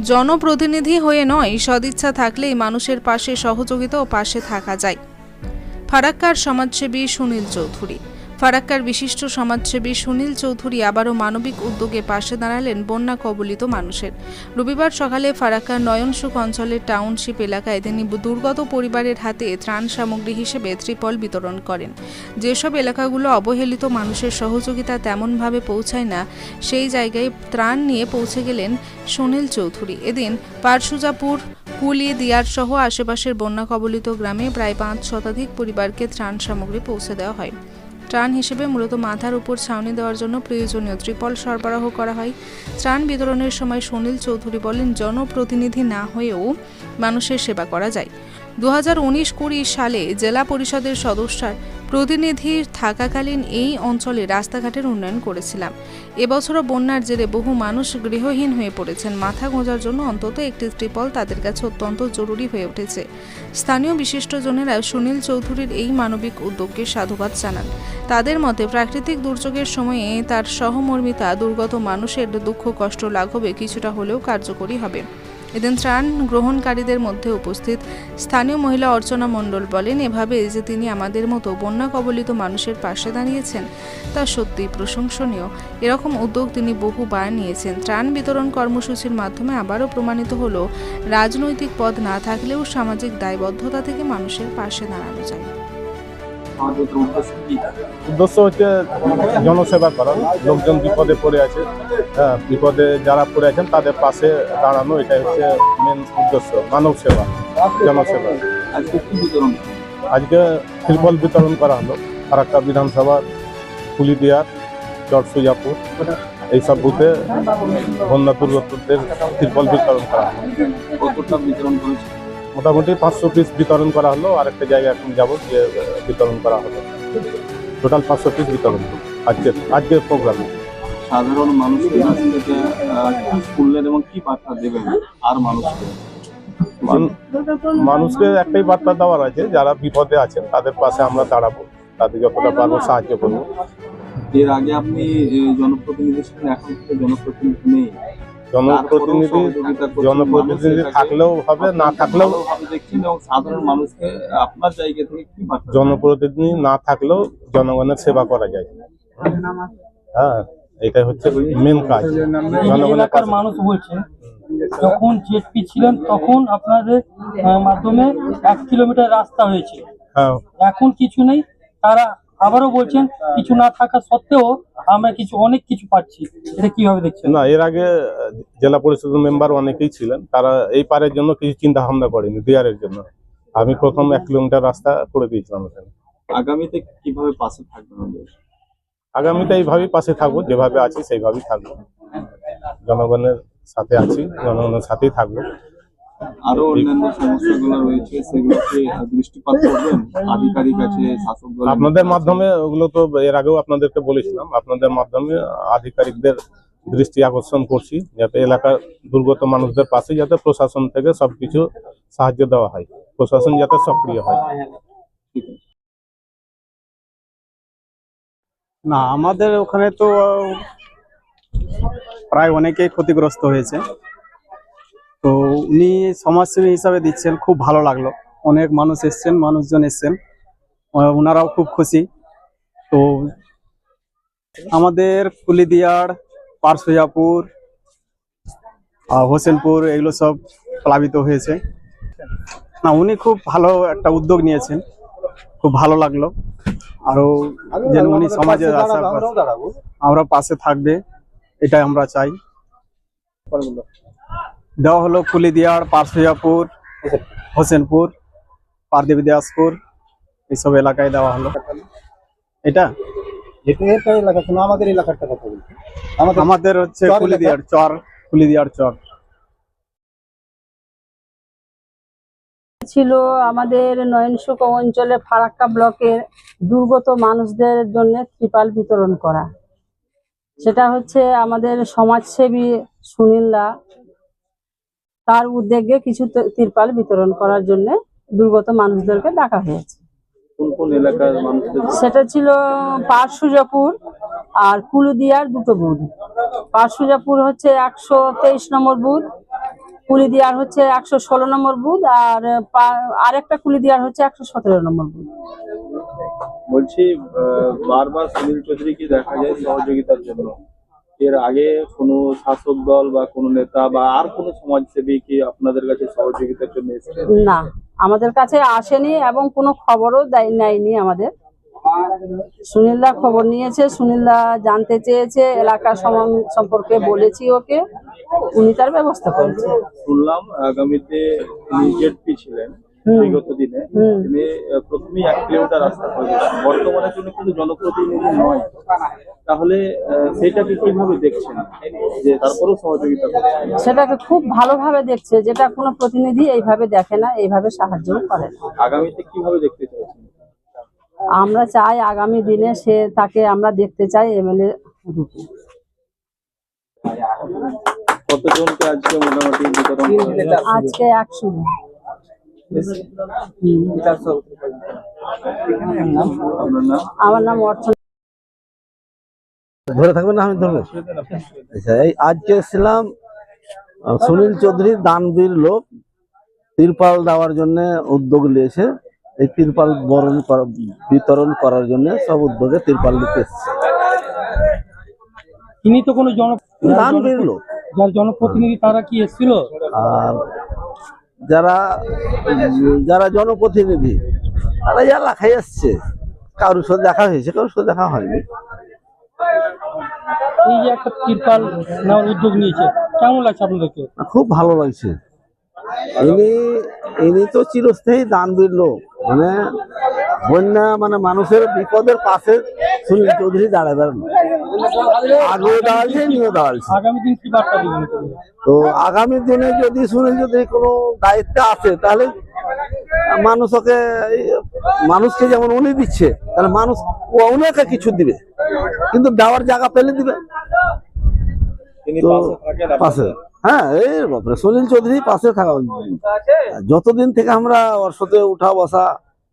জনপ্রতিনিধি হয়ে নয়, সদিচ্ছা থাকলেই মানুষের পাশে সহযোগিতা ও পাশে থাকা যায়। ফারাক্কার সমাজসেবী সুনীল চৌধুরী। ফারাক্কার বিশিষ্ট সমাজসেবী সুনীল চৌধুরী আবারও মানবিক উদ্যোগে পাশে দাঁড়ালেন বন্যা কবলিত মানুষের। রবিবার সকালে ফারাক্কার নয়নসুখ অঞ্চলের টাউনশিপ এলাকায় তিনি দুর্গত পরিবারের হাতে ত্রাণ সামগ্রী হিসেবে ত্রিপল বিতরণ করেন। যেসব এলাকাগুলো অবহেলিত মানুষের সহযোগিতা তেমনভাবে পৌঁছায় না, সেই জায়গায় ত্রাণ নিয়ে পৌঁছে গেলেন সুনীল চৌধুরী। এদিন পারসুজাপুর কুলিয়ে দিয়ার সহ আশেপাশের বন্যা কবলিত গ্রামে প্রায় পাঁচ শতাধিক পরিবারকে ত্রাণ সামগ্রী পৌঁছে দেওয়া হয়। ত্রাণ হিসেবে মূলত মাথার উপর ছাউনি দেওয়ার জন্য প্রয়োজনীয় ত্রিপল সরবরাহ করা হয়। ত্রাণ বিতরণের সময় সুনীল চৌধুরী বলেন, জনপ্রতিনিধি না হয়েও মানুষের সেবা করা যায়। দু হাজার সালে জেলা পরিষদের সদস্যার প্রতিনিধি থাকাকালীন এই অঞ্চলে রাস্তাঘাটের উন্নয়ন করেছিলাম। এবছরও বন্যার জেরে বহু মানুষ গৃহহীন হয়ে পড়েছেন। মাথা গোঁজার জন্য অন্তত একটি ত্রিপল তাদের কাছে অত্যন্ত জরুরি হয়ে উঠেছে। স্থানীয় বিশিষ্টজনেরা সুনীল চৌধুরীর এই মানবিক উদ্যোগকে সাধুবাদ জানান। তাদের মতে, প্রাকৃতিক দুর্যোগের সময়ে তার সহমর্মিতা দুর্গত মানুষের দুঃখ কষ্ট লাঘবে, কিছুটা হলেও কার্যকরী হবে। এদিন ত্রাণ গ্রহণকারীদের মধ্যে উপস্থিত স্থানীয় মহিলা অর্চনা মণ্ডল বলেন, এভাবে যে তিনি আমাদের মতো বন্যা কবলিত মানুষের পাশে দাঁড়িয়েছেন, তা সত্যিই প্রশংসনীয়। এরকম উদ্যোগ তিনি বহুবার নিয়েছেন। ত্রাণ বিতরণ কর্মসূচির মাধ্যমে আবারও প্রমাণিত হলো, রাজনৈতিক পদ না থাকলেও সামাজিক দায়বদ্ধতা থেকে মানুষের পাশে দাঁড়ানো যায়। আমাদের উদ্দেশ্য কি? উদ্দেশ্য হচ্ছে জনসেবা করা। লোকজন বিপদে পড়ে আছে। হ্যাঁ বিপদে যারা পড়ে আছেন তাদের পাশে দাঁড়ানো এটা হচ্ছে মেন উদ্দেশ্য মানব সেবা জনসেবা। আজকে কি বিতরণ? আজকে ত্রিপল বিতরণ করা হলো। ফারাক্কা বিধানসভা পুলিদিয়ার চরসুজাপুর এইসব বুথে বন্যা দুর্গতদের ত্রিপল বিতরণ করা হলো। বিতরণ করেছে মোটামুটি পাঁচশো পিস বিতরণ করা হলো। আরেকটা জায়গায় এখন যাব গিয়ে বিতরণ করা হলো টোটাল পাঁচশো পিস বিতরণ হলো আজকে আজকের প্রোগ্রামে সাধারণ মানুষের কাছ থেকে আহ, কি এবং কি বার্তা দেবেন? আর মানুষকে? মান- মানুষকে একটাই বার্তা দেওয়ার আছে যারা বিপদে আছেন তাদের পাশে আমরা দাঁড়াবো। তাদের যতটা পারব সাহায্য করব। এর আগে আপনি জনপ্রতিনিধি ছিলেন এখন জনপ্রতিনিধি নেই। জনপ্রতিনিধি জনপ্রতিনিধি থাকলেও হবে না থাকলেও সাধারণ মানুষকে আপনার জায়গা থেকে কি জনপ্রতিনিধি না থাকলেও জনগণের সেবা করা যায়। হ্যাঁ এটাই হচ্ছে মেন কাজ। জনগণের মানুষ বলছে যখন জেটপি ছিলেন তখন আপনাদের মাধ্যমে এক কিলোমিটার রাস্তা হয়েছে। হ্যাঁ। এখন কিছু নেই তারা আবারও বলছেন কিছু না থাকা সত্ত্বেও আমরা কিছু অনেক কিছু পাচ্ছি। এটা কীভাবে দেখছেন? না এর আগে আহ, জেলা পরিষদের মেম্বার অনেকেই ছিলেন। তারা এই পারের জন্য কিছু চিন্তা ভাবনা করেনি দিয়ারের জন্য। আমি প্রথম এক কিলোমিটার রাস্তা করে দিয়েছিলাম ওখানে। আগামীতে কীভাবে পাশে থাকবেন আগামীতে এইভাবেই পাশে থাকব যেভাবে আছি সেইভাবেই থাকব। জনগণের সাথে আছি জনগণের সাথেই থাকব। আরও অন্যান্য সমস্যাগুলো রয়েছে সেগুলোকে দৃষ্টিপাত করবেন। আধিকারিক আছে শাসক দল আপনাদের মাধ্যমে ওগুলো তো এর আগেও আপনাদেরকে বলেছিলাম আপনাদের মাধ্যমে আধিকারিকদের দৃষ্টি আকর্ষণ করছি যাতে এলাকার দুর্গত মানুষদের পাশে যাতে প্রশাসন থেকে সবকিছু সাহায্য দেওয়া হয় প্রশাসন যাতে সক্রিয় হয়। না আমাদের ওখানে তো প্রায় অনেকেই ক্ষতিগ্রস্ত হয়েছে। তো উনি সমাজসেবী হিসাবে দিচ্ছেন, খুব ভালো লাগল। অনেক মানুষ এসছেন, মানুষজন এসছেন। ওনারাও খুব খুশি। তো আমাদের কুলিদিয়ার পারসুজাপুর হোসেনপুর এগুলো সব প্লাবিত হয়েছে। না, উনি খুব ভালো একটা উদ্যোগ নিয়েছেন। খুব ভালো লাগল। আরও যেন উনি সমাজে আশা আমরা পাশে থাকবে, এটাই আমরা চাই। দেওয়া হলো কুলিদিয়ার পারসুজাপুর হোসেনপুর পারদেবী দিয়াসপুর এইসব এলাকায় দেওয়া হলো। এটা? আমাদের এলাকারটা কথা বলছি। আমাদের হচ্ছে চর কুলিদিয়ার চর কুলিদিয়ার চর। ছিল আমাদের নয়নসুখ অঞ্চলে ফারাক্কা ব্লকের দুর্গত মানুষদের জন্য ত্রিপাল বিতরণ করা। সেটা হচ্ছে আমাদের সমাজসেবী সুনীলদা তার উদ্যোগে কিছু তিরপাল বিতরণ করার জন্য দুর্গত মানুষদেরকে ডাকা হয়েছে। সেটা ছিল পারসুজাপুর আর কুলুদিয়ার দুটো বুথ পারসুজাপুর হচ্ছে একশো তেইশ নম্বর বুথ কুলিদিয়ার হচ্ছে একশো ষোলো নম্বর বুথ আর আরেকটা কুলিদিয়ার হচ্ছে একশো সতেরো নম্বর বুথ বলছি বারবার সুনীল চৌধুরীকে দেখা যায় সহযোগিতার জন্য? এর আগে কোনো শাসক দল বা কোনো নেতা বা আর কোনো সমাজসেবী কি আপনাদের কাছে সহযোগিতার জন্য এসেছে না আমাদের কাছে আসেনি এবং কোনো খবরও দেয় নেয়নি আমাদের। সুনীলদা খবর নিয়েছে সুনীলদা জানতে চেয়েছে এলাকা সম্পর্কে বলেছি ওকে উনি তার ব্যবস্থা করেছে। শুনলাম আগামীতে জেডপি ছিলেন। বিগত দিনে তিনি আহ, প্রথমেই এক কিলোমিটার রাস্তা করেছেন বর্তমানে তিনি কিন্তু জনপ্রতিনিধি নয়। তাহলে আহ, সেইটাকে কীভাবে দেখছেন যে তারপরেও সহযোগিতা সেটাকে খুব ভালোভাবে দেখছে যেটা কোনো প্রতিনিধি এইভাবে দেখে না এইভাবে সাহায্য করে আগামীতে কীভাবে দেখতে চাইছেন? আমরা চাই আগামী দিনে সে তাকে আমরা দেখতে চাই এমএলএ রূপে। কতজনকে আজকে মোটামুটি আজকে একশো জন। আমার নাম? অর্চনা। ধরে থাকবেন না আমি ধরবো। আচ্ছা এই আজকে এসেছিলাম সুনীল চৌধুরী দানবীর লোক তিরপাল দেওয়ার জন্য উদ্যোগ নিয়েছে। এই তিরপাল বরণ বিতরণ করার জন্য সব উদ্যোগে তিরপাল নিতে এসেছে। তিনি তো কোনো জন দানবীর লোক। যার জনপ্রতিনিধি তারা কি এসেছিল? আর যারা যারা জনপ্রতিনিধি তারা যা লেখাই এসছে কারোর সাথে দেখা হয়েছে কারোর সাথে দেখা হয়নি। এই যে একটা তিরপাল নেওয়ার উদ্যোগ নিয়েছে কেমন লাগছে আপনাদেরকে? খুব ভালো লাগছে। ইনি ইনি তো চিরস্থায়ী দানবীর লোক মানে বন্যা মানে মানুষের বিপদের পাশে সুনীল চৌধুরী আগেও নিয়েও কি বার্তা দিবেন? তিনি? তো আগামী দিনে যদি সুনীল চৌধুরী কোনো দায়িত্বে আসে তাহলে মানুষ ওকে মানুষকে যেমন উনি দিচ্ছে তাহলে মানুষ ও উনাকে কিছু দিবে। কিন্তু দেওয়ার জায়গা পেলে দিবে। পাশে? হ্যাঁ এই বাপরে সুনীল চৌধুরী পাশে থাকা যতদিন থেকে আমরা ওর সাথে উঠা বসা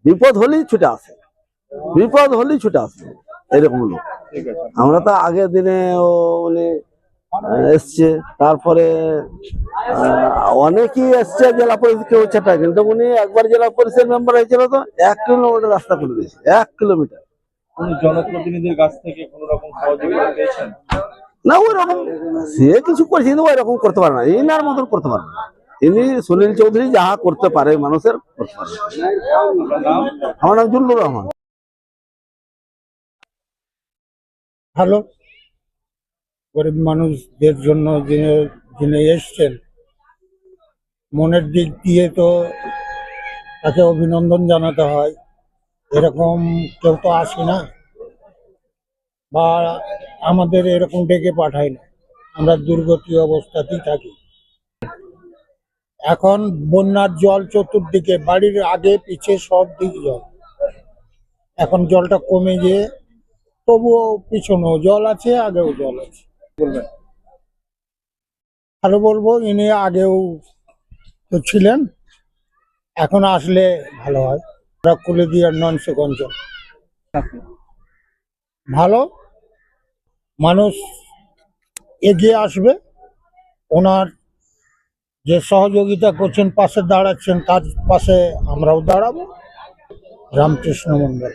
বিপদ হলেই ছুটে আসে। বিপদ হলেই ছুটে আসে। এরকম লোক। আমরা তো আগের দিনে ও মানে এসছে। তারপরে অনেকেই এসছে জেলা পরিষদ কেউ সেটা কিন্তু উনি একবার জেলা পরিষদ মেম্বার হয়েছিল তো এক কিলোমিটার রাস্তা করে দিয়েছে। এক কিলোমিটার। জনপ্রতিনিধির কাছ থেকে কোন রকম সহযোগিতা পেয়েছেন? না ওই রকম সে কিছু করেছে কিন্তু ওই রকম করতে পারে না। ইনার মতন করতে পারে না। ইনি সুনীল চৌধুরী যাহা করতে পারে মানুষের আমার নাম জুল্লুর রহমান। ভালো। গরিব মানুষদের জন্য যিনি এসছেন, মনের দিক দিয়ে তো তাকে অভিনন্দন জানাতে হয়। এরকম কেউ তো আসে না বা আমাদের এরকম ডেকে পাঠায় না। আমরা দুর্গতি অবস্থাতেই থাকি। এখন বন্যার জল চতুর্দিকে বাড়ির আগে পিছে সব দিক জল। এখন জলটা কমে গিয়ে তবুও পিছনেও জল আছে আগেও জল আছে। বলবেন। ভালো বলব ইনি আগেও তো ছিলেন এখন আসলে ভালো হয়। কুলেদিয়ার ননসেক অঞ্চল ভালো মানুষ এগিয়ে আসবে ওনার যে সহযোগিতা করছেন পাশে দাঁড়াচ্ছেন তার পাশে আমরাও দাঁড়াবো। রামকৃষ্ণ মন্ডল